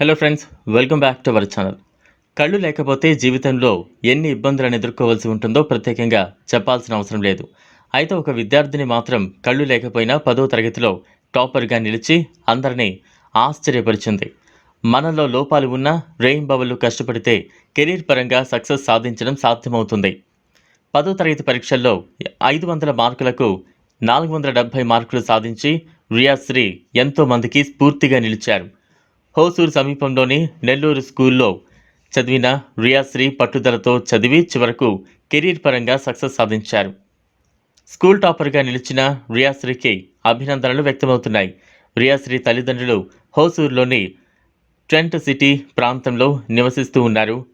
Hello friends welcome back to our channel కళ్ళు లేకపోతే జీవితంలో ఎన్ని ఇబ్బందులను ఎదుర్కోవాల్సి ఉంటుందో ప్రత్యేకంగా చెప్పాల్సిన అవసరం లేదు. అయితే ఒక విద్యార్థిని మాత్రం కళ్ళు లేకపోయినా పదో తరగతిలో టాపర్గా నిలిచి అందరినీ ఆశ్చర్యపరిచింది. మనలో లోపాలు ఉన్నా రెయిన్బవళ్ళు కష్టపడితే కెరీర్ పరంగా సక్సెస్ సాధించడం సాధ్యమవుతుంది. పదో తరగతి పరీక్షల్లో ఐదు వందల మార్కులకు నాలుగు వందల డెబ్భై మార్కులు సాధించి రియాశ్రీ ఎంతో మందికి స్ఫూర్తిగా నిలిచారు. హోసూరు సమీపంలోని నెల్లూరు స్కూల్లో చదివిన రియాశ్రీ పట్టుదలతో చదివి చివరకు కెరీర్ పరంగా సక్సెస్ సాధించారు. స్కూల్ టాపర్గా నిలిచిన రియాశ్రీకి అభినందనలు వ్యక్తమవుతున్నాయి. రియాశ్రీ తల్లిదండ్రులు హోసూరులోని ట్రెంట్ సిటీ ప్రాంతంలో నివసిస్తూ ఉన్నారు.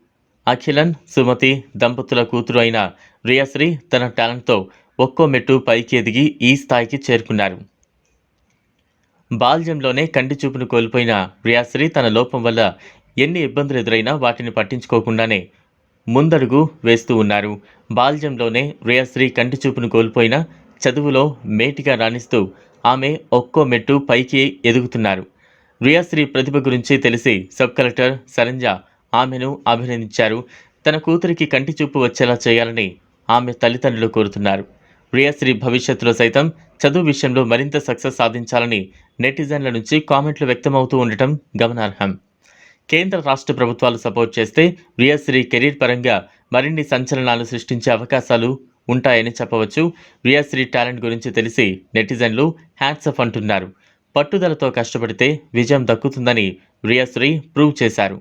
అఖిలన్ సుమతి దంపతుల కూతురు అయిన రియాశ్రీ తన టాలెంట్తో ఒక్కో మెట్టు పైకి ఎదిగి ఈ స్థాయికి చేరుకున్నారు. బాల్యంలోనే కంటి చూపును కోల్పోయిన ప్రియాశ్రీ తన లోపం వల్ల ఎన్ని ఇబ్బందులు ఎదురైనా వాటిని పట్టించుకోకుండానే ముందడుగు వేస్తూ ఉన్నారు. బాల్యంలోనే ప్రియాశ్రీ కంటి చూపును కోల్పోయిన చదువులో మేటిగా రాణిస్తూ ఆమె ఒక్కో మెట్టు పైకి ఎదుగుతున్నారు. ప్రియాశ్రీ ప్రతిభ గురించి తెలిసి సబ్ కలెక్టర్ సరంజ ఆమెను అభినందించారు. తన కూతురికి కంటి చూపు వచ్చేలా చేయాలని ఆమె తల్లిదండ్రులు కోరుతున్నారు. రియాశ్రీ భవిష్యత్తులో సైతం చదువు విషయంలో మరింత సక్సెస్ సాధించాలని నెటిజన్ల నుంచి కామెంట్లు వ్యక్తమవుతూ ఉండటం గమనార్హం. కేంద్ర రాష్ట్ర ప్రభుత్వాలు సపోర్ట్ చేస్తే రియాశ్రీ కెరీర్ పరంగా మరిన్ని సంచలనాలు సృష్టించే అవకాశాలు ఉంటాయని చెప్పవచ్చు. రియాశ్రీ టాలెంట్ గురించి తెలిసి నెటిజన్లు హ్యాండ్సఫ్ అంటున్నారు. పట్టుదలతో కష్టపడితే విజయం దక్కుతుందని రియాశ్రీ ప్రూవ్ చేశారు.